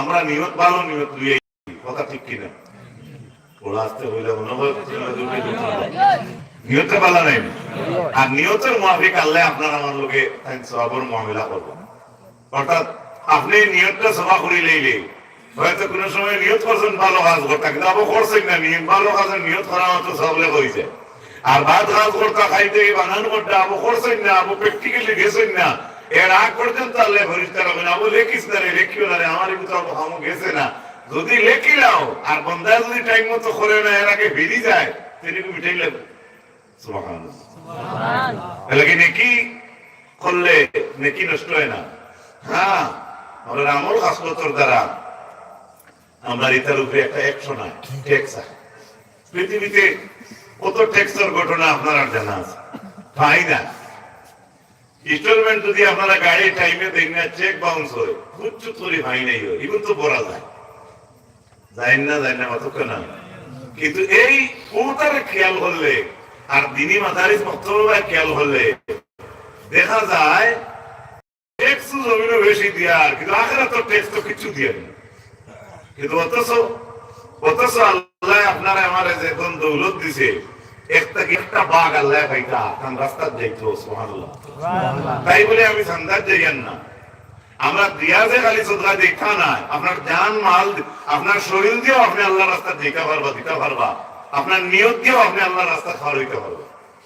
আমরা নিয়ত ভালো, নিয়ত লুয়ে কথা ঠিক কিনা? ওরা আসতে হইলে নিয়তে নাই। আর নিয়তের আল্লাহ আপনার আমার লোকে সবর মুআমিলা করব। অর্থাৎ আপনি নিয়তটা সভা করে লইলে, হয়তো কোনো সময় নিয়ত করছেন ভালো কাজ করতে, কিন্তু আবু করছেন না নিয়ত ভালো কাজের নিয়ত করা মতো সবলে হয়েছে আর ভাত কাজ করতে খাইতে, বানান করতে আবু করছেন না আবু প্র্যাকটিক্যালি গেছেন না এর আগ পর্যন্ত আল্লাহ ফরিস্তার না আবু লেখিস না রে লেখিও না রে আমার আবু হামু গেছে না। যদি লেখি লাও আর বন্ধা যদি টাইম মতো করে না এর আগে বেরিয়ে যায় তিনি মিটাই লাগবে? সুবহানাল্লাহ। এলাকি নেকি করলে নেকি নষ্ট হয় না? হ্যাঁ আমরা আমল হাসপাতর দ্বারা আমরা এটার উপরে একটা অ্যাকশন হয় ট্যাক্স পৃথিবীতে কত ট্যাক্সের ঘটনা আপনার আর জানা আছে? পাই না। ইনস্টলমেন্ট যদি আপনারা গাড়ি টাইমে দেন না চেক বাউন্স হয়। কুচ্ছু করে ভাই নাই হয়। এগুলো তো বলা যায়। যায় না যায় না, অতক্ষণ না। কিন্তু এই পুরোটারে খেয়াল করলে আর দিনী মাদারিস মক্তবায় খেয়াল করলে দেখা যায় ট্যাক্স জমিনও বেশি দিয়ার, কিন্তু আখেরা তো ট্যাক্স তো কিছু দিয়ে না। কিন্তু অথচ অথচ আল্লাহ আপনারা আমার যে কোন দৌলত দিছে আপনার শরীর দিয়েও আপনি আল্লাহ রাস্তা পারবা, দিতে পারবা। আপনার দিয়েও আপনি আল্লাহ রাস্তা পারবা।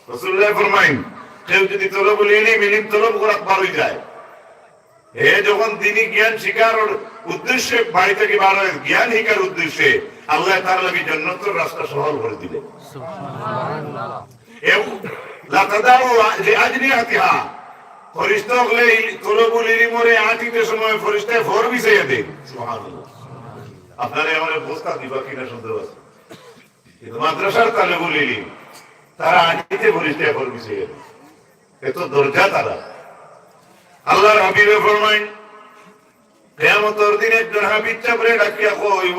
রসুল্লাহ ফরমাইন, কেউ যদি তলব লিয়ে মিনিম তলব হয়ে যায়। এ যখন তিনি জ্ঞান শিকার উদ্দেশ্যে বাড়ি থেকে বার হয়, জ্ঞান শিকার উদ্দেশ্যে আল্লাহ তার লাগে জন্নতর রাস্তা সহল করে দিলে। এবং দেন। এত দরজা তারা। আল্লাহর হাবিবে একজন ডাকিয়া কইব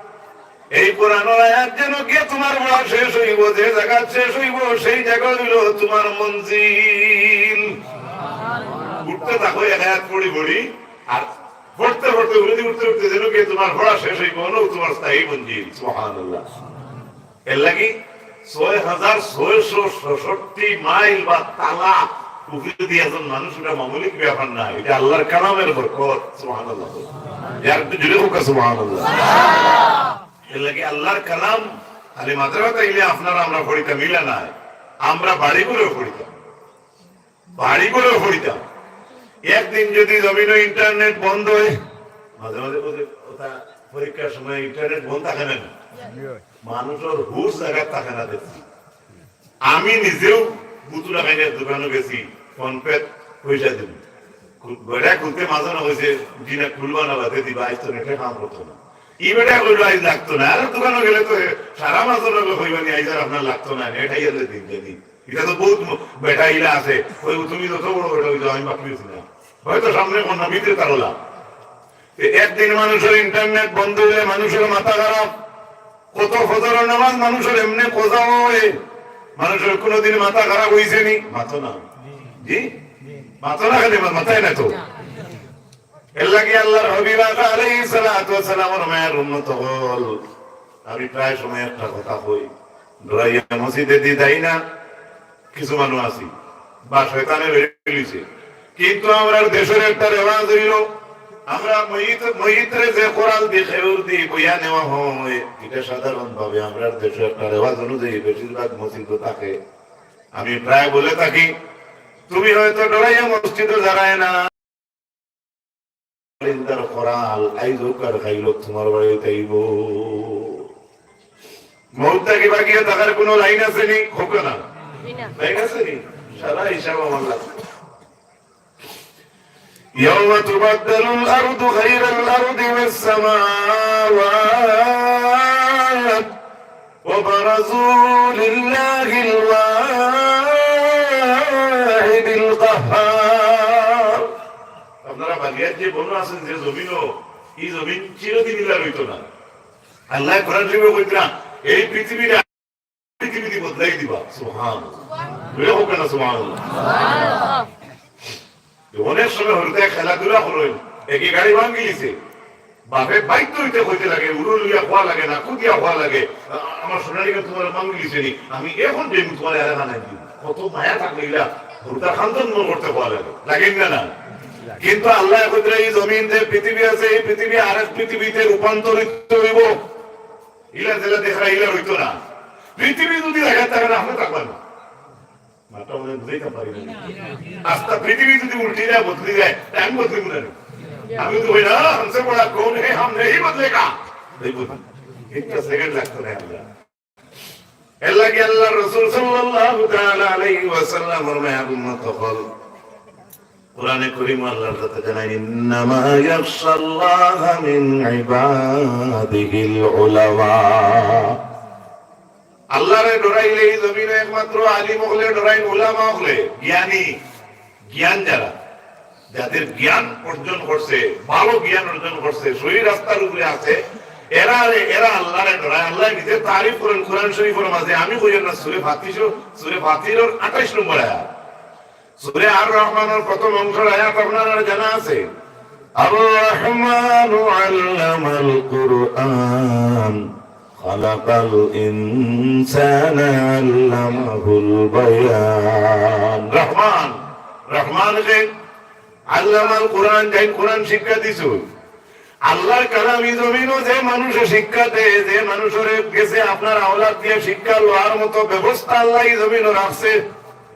এই কোরআনের আয়াত যেন গিয়ে তোমার বড় শেষ হইব, যে জায়গা শেষ হইব, সেই জায়গা হইল তোমার মঞ্জিল। উঠতে থাকো, এক আয়াত পড়ি পড়ি, আর পড়তে পড়তে দিয়ে উঠতে উঠতে যেন গিয়ে তোমার পড়া শেষ হইব না তোমার স্থায়ী মঞ্জিল। সুবহানাল্লাহ। এর লাগি ছয় হাজার ছয়শো ষষট্টি মাইল বা তালা উপরে দিয়ে একজন মানুষ, এটা মামুলিক ব্যাপার না, এটা আল্লাহর কালামের বরকত যার একটু জুড়ে হোক, সুবহানাল্লাহ। এর লাগে আল্লাহর কালাম। খালি মাদ্রাসা তাইলে আপনারা আমরা পড়িতাম, মিলা নাই আমরা বাড়ি করেও পড়িতাম। বাড়ি করেও পড়িতাম। একদিন যদি জমিন ইন্টারনেট বন্ধ হয়, মাঝে মাঝে পরীক্ষার সময় ইন্টারনেট বন্ধ থাকে না। মানুষের হুশ জায়গা থাকে না দেখছি। আমি নিজেও বুতুরা খাইনে দোকানে গেছি ফোন পে পয়সা দিব। বেড়া খুলতে মাঝে না হয়েছে দিনে খুলবা না বাদে দিবা আইতো নেটে কাম করতো না। ই কইলো আইজ লাগতো না। আর দোকানে গেলে তো সারা মাস লোক আইজ আর আপনার লাগতো না নেট আইয়ালে দিন দিন এটা তো বহুত বেটা ইলা আছে। ওই তুমি যত বড় বেটা হইছো আমি বাকি না। হয়তো সামনে কোন ভিতরে তারলা একদিন মানুষের ইন্টারনেট বন্ধ হলে মানুষের মাথা খারাপ। কত ফজর নামাজ মানুষের এমনি কোজা হয়। মানুষের কোনোদিন মাথা খারাপ হয়েছে নি। মাথা না। জি। মাথা না খালি মাথায় না তো? আল্লাহর হল। আমি প্রায় সময় একটা কথা কই মসজিদে না, কিছু মানুষ আছি বা বেরিয়েছে কিন্তু আমরা দেশের একটা রেওয়াজ হইল, আমরা মহিত, মহিতরে যে বইয়া নেওয়া হয়, এটা সাধারণ ভাবে আমরা দেশের একটা রেওয়াজ অনুযায়ী বেশিরভাগ মসজিদ থাকে। আমি প্রায় বলে থাকি, তুমি হয়তো ডরাইয়া মসজিদে দাঁড়ায় না। ইন্দার কোরআন আইজ কার খাইল তোমার বাড়িতে আইব মৌতাকে বাকি থাকার কোনো লাইন আছে নি হোক না লাইন আছে নি সারা হিসাব আমার লাগবে يوم تبدل الأرض غير الأرض والسماوات وبرزوا لله الواحد যে বনু আছেন, যে জমিনও, এই জমিন চিরদিন ইলা না। আল্লাহ কোরআন শরীফে কইতরা এই পৃথিবীর পৃথিবী বদলাই দিবা। সুবহানাল্লাহ। হোক না, সুবহানাল্লাহ। অনেক সময় হলতে খেলাধুলা করলেন একই গাড়ি ভাঙ্গি লিছে বাপে বাইক হইতে হইতে লাগে, উড়ু লইয়া খোয়া লাগে না কুদিয়া খোয়া লাগে। আমার সোনালিকে তোমার ভাঙ্গি লিছে নি, আমি এখন যে তোমার এলাকা নাই কত মায়া থাকলে হরুতা খান্তন করতে খোয়া লাগে। লাগেন না না। কিন্তু আল্লাহ কুদরে এই জমিন যে পৃথিবী আছে, এই পৃথিবী আর এক পৃথিবীতে রূপান্তরিত হইব, ইলা জেলা দেখা ইলা হইতো না। পৃথিবী যদি দেখা থাকে না, আপনি থাকবেন। পৃথিবী যদি উল্টি যায় বদলি যায় আমি তো আল্লাহ রসুল কোরআনে করিম আল্লাহর কথা জানাই ইয়াখশাল্লাহ মিন ইবাদিহিল উলামা। আল্লাহরে ডরাইলে এই জমিনে একমাত্র আলিম হলে উলামা হলে জ্ঞানী, জ্ঞান যারা, যাদের জ্ঞান অর্জন করছে, ভালো জ্ঞান অর্জন করছে, সহি রাস্তার উপরে আছে, এরা এরা আল্লাহরে ডরায়। আল্লাহ নিজে তারিফ করেন কোরআন শরীফের মাঝে। আমি বুঝেন না, সুরে ফাতিস সুরে ফাতির আঠাইশ নম্বর আয়া সুরে আর রহমানের প্রথম অংশের আয়াত আপনারা জানা আছে আর রহমান আল্লামাল কুরআন خلق الإنسان علمه البيان রহমান রহমান যে আল্লামাল কোরআন যাই কোরআন শিক্ষা দিছু আল্লাহর কালাম এই জমিনও যে মানুষের শিক্ষা দেয় যে মানুষের গেছে আপনার আওলাদ দিয়ে শিক্ষা লওয়ার মতো ব্যবস্থা আল্লাহ এই জমিনও রাখছে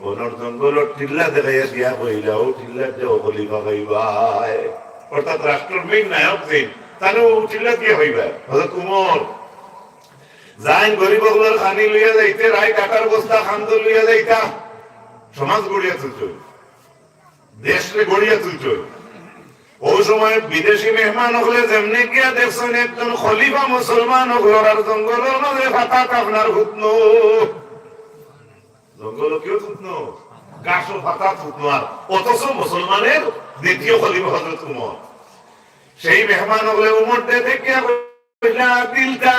বনর জঙ্গলর টিল্লা দেখাইয়া দিয়া কইলা ও টিল্লা দেও খলিফা কইবাই অর্থাৎ রাষ্ট্রের মেইন নায়ক দিন তাহলে ও টিল্লা দিয়ে হইবা গরিবগুলোর খানি লইয়া যাইতে, রায় কাটার বস্তা, খান্দ লইয়া যাইতা। সমাজ গড়িয়া তুলছ দেশে গড়িয়া তুলছ ওই সময় বিদেশি মেহমান হলে যেমনি গিয়া দেখছেন, একজন খলিফা মুসলমান হলো, আর জঙ্গলের মাঝে ফাতাক আপনার হুতন। জঙ্গল কেউ হুতন গাছও ফাতা হুতন আর অথচ মুসলমানের দ্বিতীয় খলিফা হজরত উমর সেই মেহমান হলে উমর দেখে গিয়া কইলা দিলটা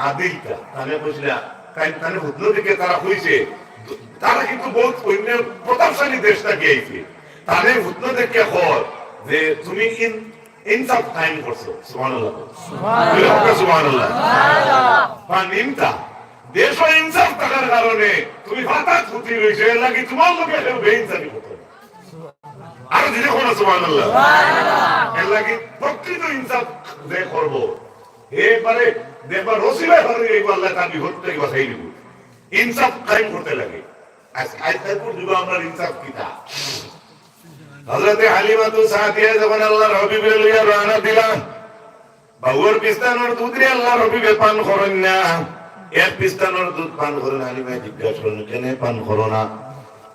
আদিলটা তাহলে বুঝলা তাহলে হুদন থেকে তারা হইছে তারা কিন্তু বহুত অন্য প্রতাপশালী দেশটা গিয়েছে তাদের হুদন থেকে হয় যে তুমি ইন ইনসাফ টাইম করছ সুবহানাল্লাহ সুবহানাল্লাহ। সুবহানাল্লাহ। দেশ ইনসাফ থাকার কারণে তুমি হঠাৎ ক্ষতি হয়েছে লাগি তোমার লোকে বেইনসাফি হতো আর এর লাগি প্রকৃত ইনসাফ যে করব এবারে দেখবা রসিলা ধরে এই আল্লাহ তার বিপদ থেকে বাঁচাই দিব ইনসাফ কায়েম করতে লাগে। আজ আজকাল যুগ আমরা ইনসাফ কিতা হযরতে হালিমা তো সাথিয়া যখন আল্লাহর হাবিবের লইয়া রওনা দিলাম বাবুর পিস্তানোর দুধ রে আল্লাহর হাবিবে পান করেন না। এক পিস্তানোর দুধ পান করেন হালিমা জিজ্ঞাসা করেন কেন পান করো না?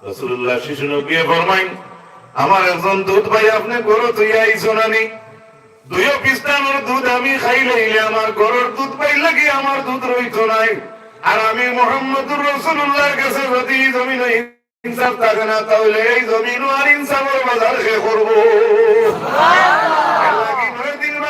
রাসূলুল্লাহ শিশু নবী ফরমাইন আমার একজন দুধ ভাই আপনি গরু তুইয়া আইছো নানি দুইও পিস্তানোর দুধ আমি খাই লইলে আমার গরুর দুধ পাই লাগি আমার দুধ রইতো নাই। আর আমি মোহাম্মদুর রসুল্লাহর কাছে যদি জমিন ইনসাফ থাকে না তাহলে এই জমিন আর ইনসাফের বাজার সে করব? দিন বা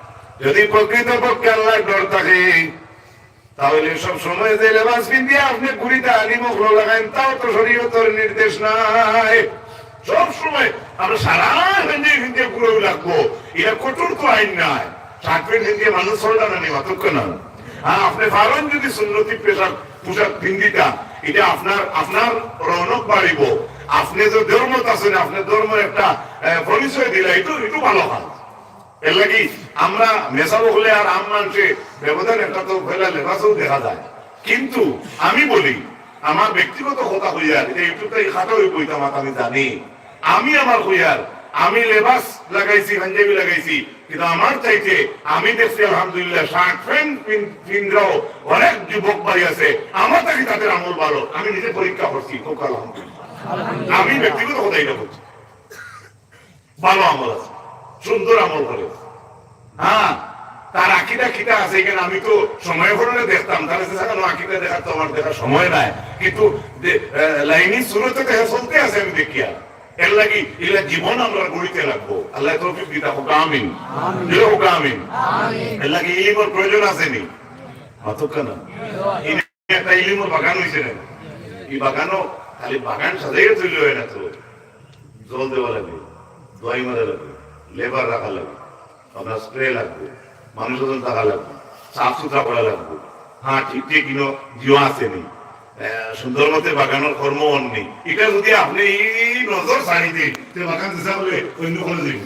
যদি প্রকৃত পক্ষে আল্লাহ ডর থাকে, তাহলে সব সময় যে লেবাস পিন্দিয়ে আপনি গুড়িতে আলি মুখলো লাগাইন, তাও তো শরীয়তর নির্দেশ নাই। সব সময় আমরা সারা হিন্দি হিন্দি ঘুরে লাগবো। এটা কঠোর তো আইন নাই। হিন্দি মানুষ না নেই না। হ্যাঁ আপনি পারেন যদি সুন্নতি পেশাক পোশাক পিন্দিটা এটা আপনার আপনার রৌনক বাড়িব। আপনি যে ধর্মত আছেন আপনার ধর্ম একটা পরিচয় দিলে একটু একটু ভালো হয়। এর আমরা হলে আর আম মানুষে ব্যবধান একটা তো দেখা যায়। কিন্তু আমি বলি, আমার ব্যক্তিগত কথা হইয়ার বইতাম আমি জানি। আমি আমার হইয়ার, আমি লেবাস লাগাইছি লাগাইছি, কিন্তু আমার চাইতে আমি দেখছি, আলহামদুলিল্লাহ শার্ট প্যান্ট পিন্দ্রাও অনেক যুবক ভাই আছে। আমার থেকে তাদের আমল ভালো আমি নিজে পরীক্ষা করছি খুব আলহামদুলিল্লাহ। আমি ব্যক্তিগত কথা এটা বলছি। ভালো আমল আছে। সুন্দর আমল করে। হ্যাঁ তার আকিদা খিদা আছে এখানে আমি তো সময় ভরণে দেখতাম। তাহলে সেখানে আকিদা দেখার তো আমার দেখার সময় নাই। কিন্তু লাইনি শুরুতে দেখা চলতে আছে আমি দেখি এর লাগি এগুলা জীবন আমরা গড়িতে রাখব আল্লাহ তৌফিক দিতা হোক আমিন। হোক আমিন। এর লাগি ইলিমর প্রয়োজন আছে নি? না একটা ইলিমর বাগান হয়েছে না এই বাগানও খালি বাগান সাজাইয়ে তৈরি হয় না তো। জল দেওয়া লাগবে দোয়াই মারা লাগবে লেবার রাখা লাগবে আপনার স্প্রে লাগবে, মানুষজন থাকা লাগবে সাফ সুতরা করা লাগবে। হ্যাঁ ঠিক ঠিক কিনো জিও আসেনি সুন্দর মতে বাগানোর কর্ম অন্য এটা যদি আপনি এই নজর সারিতে বাগান দিশা বলে, অন্য কোনো দিন